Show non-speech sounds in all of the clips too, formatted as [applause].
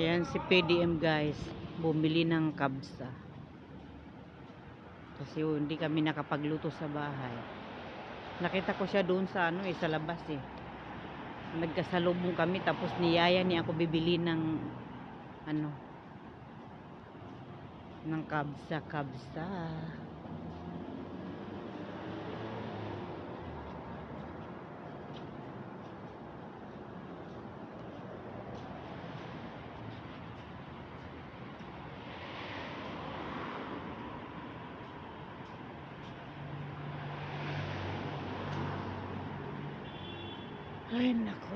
Ayan si PDM guys. Bumili ng kabsa. Kasi oh, hindi kami nakapagluto sa bahay. Nakita ko siya doon sa ano eh, sa labas eh. Nagkasalubong kami tapos niyaya niya ako bibili ng ano ng kabsa kabsa. Ay, nako.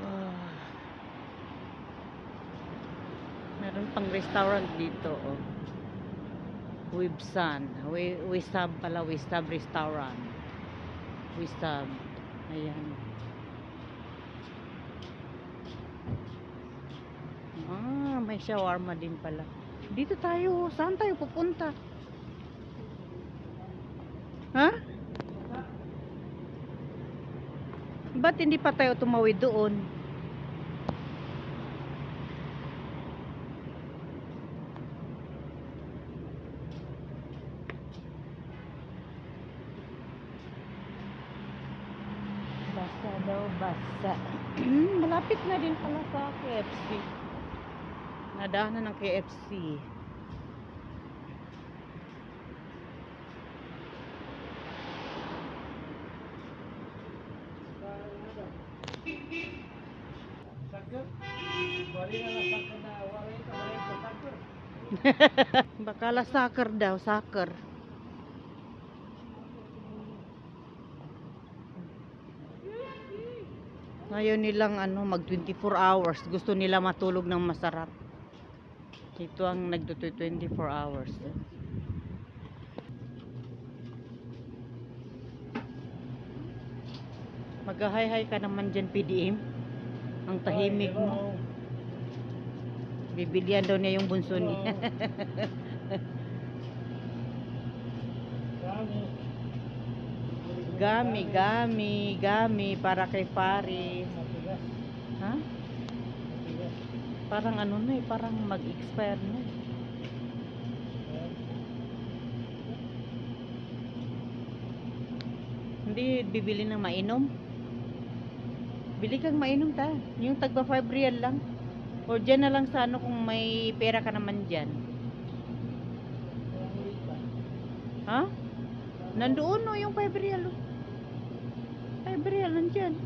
Meron pang restaurant dito, oh. Wibsan. Wi- Wisab pala, Wisab Restaurant. Wisab. Ayan. Ah, may shawarma din pala. Dito tayo. Saan tayo pupunta? Ha? Ba't hindi pa tayo tumawid doon? Basa daw, basa. [clears throat] Malapit na din pala sa KFC. Nadaanan ng KFC. [laughs] Bakala soccer daw, soccer. Ngayon nilang ano, mag 24 hours. Gusto nila matulog ng masarap. Ito ang nagdo 24 hours. Mag-hi-hi ka naman dyan, PDM. Ang tahimik mo. Bibilian daw niya yung bunso niya. [laughs] Gami, gami, gami para kay Paris. Ha? Parang ano na eh, parang mag-expire na. Hindi bibili ng mainom. Bili kang mainom ta. Yung tagba 5 real lang. O dyan na lang sa ano kung may pera ka naman dyan. Ha? Nandoon no yung 5 real. oh. 5 real nandyan.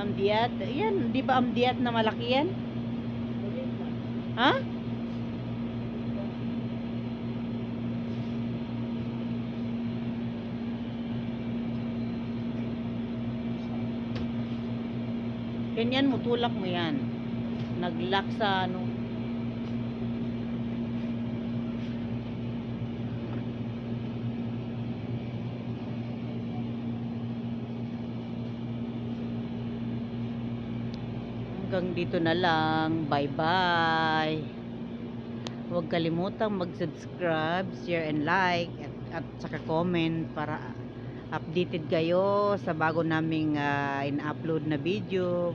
Amdiat. Yan, di ba amdiat na malaki yan? Ha? Ganyan mo, tulak mo yan. Nag-lock sa ano. Hanggang dito na lang. Bye-bye. Huwag kalimutang mag-subscribe, share, and like. At, at saka comment para updated kayo sa bago naming ah, in-upload na video.